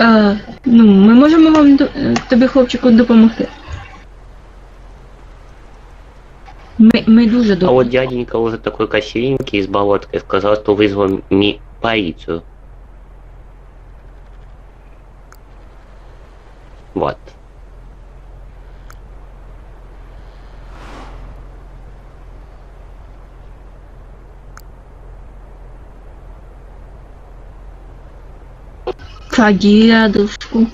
Е, ну, ми можемо вам до- е, тобі, хлопчику, допомогти. Ми, ми дуже А добре. вот дяденька уже такой красивенький с болоткой сказал, что вызвал ми полицию. Вот. Fadiado, fico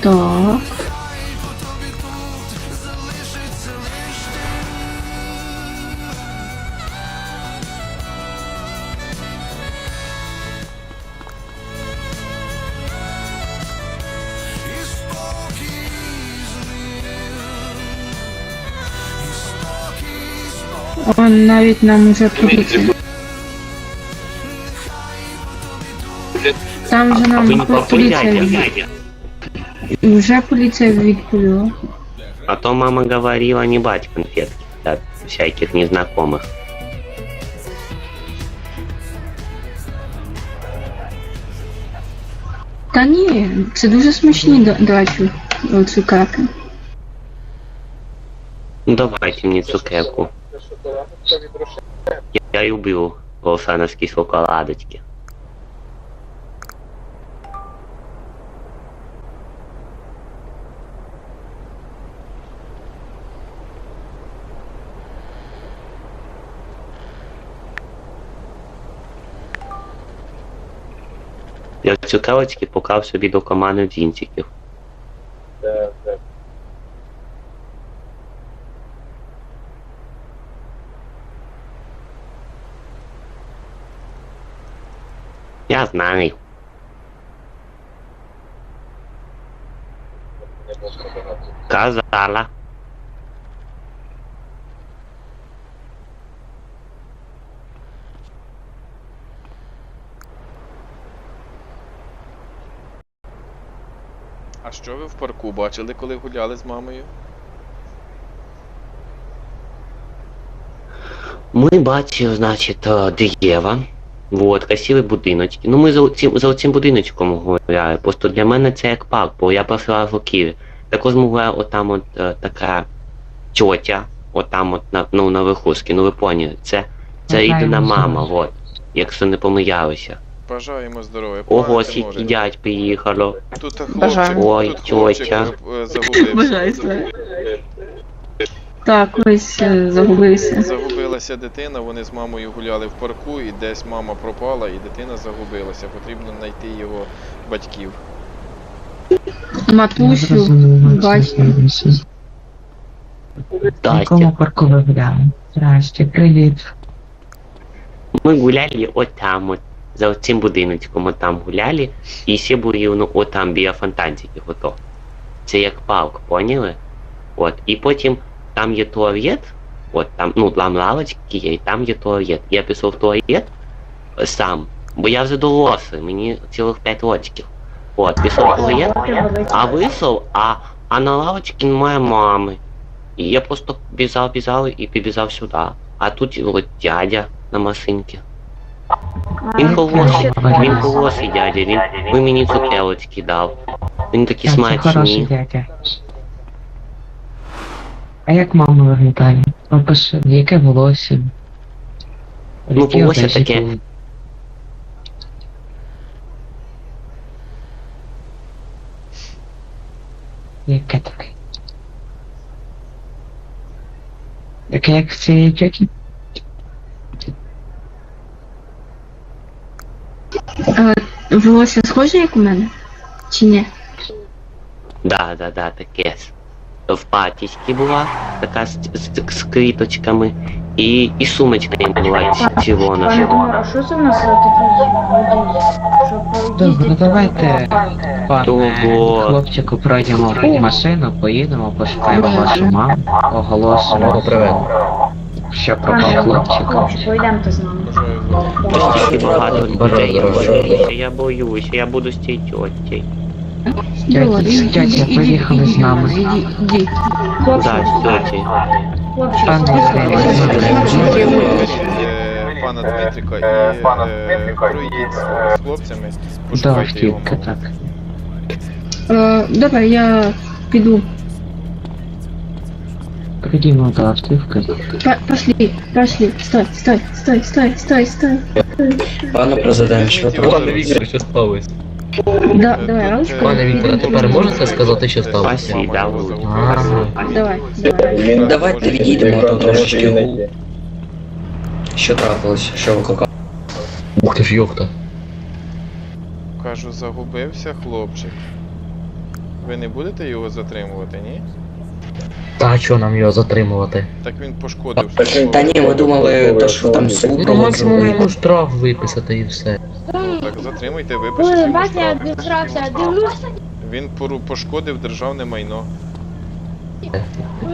Так. Он навіть нам уже поліція. Там же нам поліція від... популяйте. вже поліція відповіла. А то мама говорила не бать конфетки от всяких незнакомых. Та ні, це дуже смачні до, до речі, о, цукерки. Ну давайте мне цукерку. Я, я люблю волшановские шоколадочки. Я цю цукерочки поклав собі до команди джинсиків. Я знаю. Казала. А що ви в парку бачили, коли гуляли з мамою? Ми бачили, значить, е, дерева. Вот, красиві будиночки. Ну ми за цим, за цим будиночком гуляли. Просто для мене це як парк, бо я раз в Києві. Також могла отам от е, така тьотя, отам от на, ну, на верхушці, ну ви поняли, це, це єдина мама, от, якщо не помилялися. Бажаємо здоров'я. Ого, скільки дядь приїхало. Тут хлопчик, Ой, тут хлопчик тьотя. е, загубився. Так, ось е, загубився. Загубилася дитина, вони з мамою гуляли в парку, і десь мама пропала, і дитина загубилася. Потрібно знайти його батьків. Матусю, Здрасте. якому парку ви гуляли? Здрасте, привіт. Ми гуляли отам от, за цим будиночком отам гуляли, і всі були ну, отам біля фонтанчиків ото. Це як парк, поняли? От, і потім там є туалет, от там, ну, там лавочки є, і там є туалет. Я пішов в туалет сам, бо я вже дорослий, мені цілих 5 років. От, пішов в туалет, а вийшов, а, а на лавочці немає мами. І я просто біжав, біжав і побіжав сюди. А тут от дядя на машинці. Він хороший, він хороший дядя, він, він мені цукерочки дав. Він такі Так, хороший смачні. дядя. А як мама виглядає? Опиши, яке волосся? Ну, Які волосся одежі таке. були? Яке таке? Таке як в цієї тьоті? Волосся схоже, як у мене? Чи ні? Да, да, да, таке. В патічці була, така з, з, з квіточками, і, і сумочка їм була ч- червона. Пане Тимур, а що це в нас за? Добре, ну давайте, пане Того. хлопчику, пройдемо в машину, поїдемо, пошукаємо вашу маму, оголосимо, що пропав хлопчик. Пойдемте з нами. Багато людей, я боюся, я боюся, я буду з цією тьотєю. Іди, поїхали з нами. Да, з тьотєю. Пане хлопче, Євгеній, хлопче. Е, Пана Дмитрика і е, пройдіть з хлопцями, Да, пошукайте його так. Е, Добре, я піду. Прийдімо до автівки. П- Пошли, пошли. Стой, стой, стой, стой, стой, стой. Пане президент, що там? його за руку. що сталося? Да, давай, тут, ручку. е, Пане Вікторе, а тепер можете сказати, що сталося? Да, Володя. загубилася. Давай, давай. Давайте відійдемо то трошечки. Що трапилось? Що викликав? Ух ти ж йохта. Кажу, загубився хлопчик. Ви не будете його затримувати, ні? Та що нам його затримувати? Так він пошкодив. Та ні, ми думали, то що там суд Ну максимум йому штраф виписати і все. Ну, так затримуйте, випишіть йому бачите, я штраф. дивлюся. Він пору- пошкодив державне майно.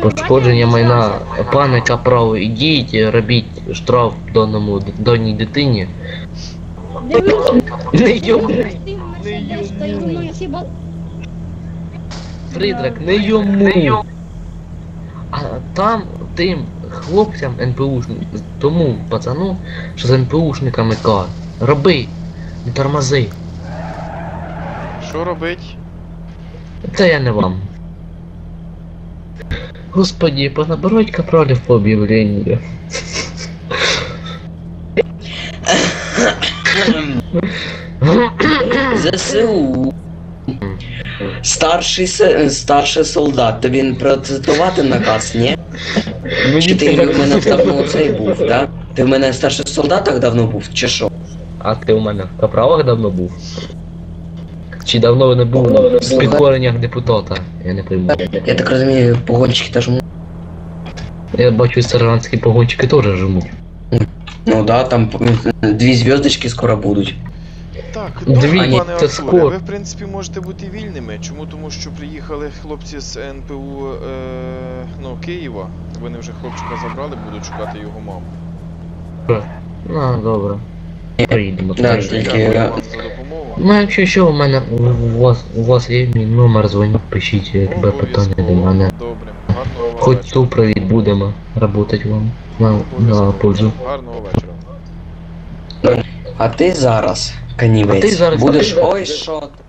Пошкодження майна. Пане Капрал, ідіть, робіть штраф даному даній дитині. Дивлюся, Не йому, ти Мерседес, та й думаю, хіба Фридрак, не йому. А там тим хлопцям НПУшникам, тому пацану, що з НПУшниками каже, роби, не тормози. Що робить? Це я не вам. Господи, понаберуть капралів по об'явленню. ЗСУ. Старший, се- старший солдат, то він процитувати наказ, ні? Чи ти в мене давно цей був, так? Ти в мене старший солдат так давно був, чи що? А ти у мене в капралах давно був? Чи давно не був в підкореннях депутата? Я не пойму. Я так розумію, погонщики теж м- Я бачу, сержантські погончики теж жмуть. Ну да, там дві зв'язочки скоро будуть. Так, Дві, добре, пане це Артуре, скоро. ви в принципі можете бути вільними. Чому? Тому що приїхали хлопці з НПУ е, ну, Києва. Вони вже хлопчика забрали, будуть шукати його маму. Ну, добре. Приїдемо. Да, приїдемо. тільки- Дякую вам за допомогу. Ну, якщо що, у мене у вас, у вас є мій номер, дзвоніть, пишіть, якби питання до мене. Добре. Гарного вам Хоч вечора. супровід будемо работать вам на, на Обов'язково. пользу. Гарного вечора. А ти зараз, А канівець, ти зараз- будеш ой що. ти.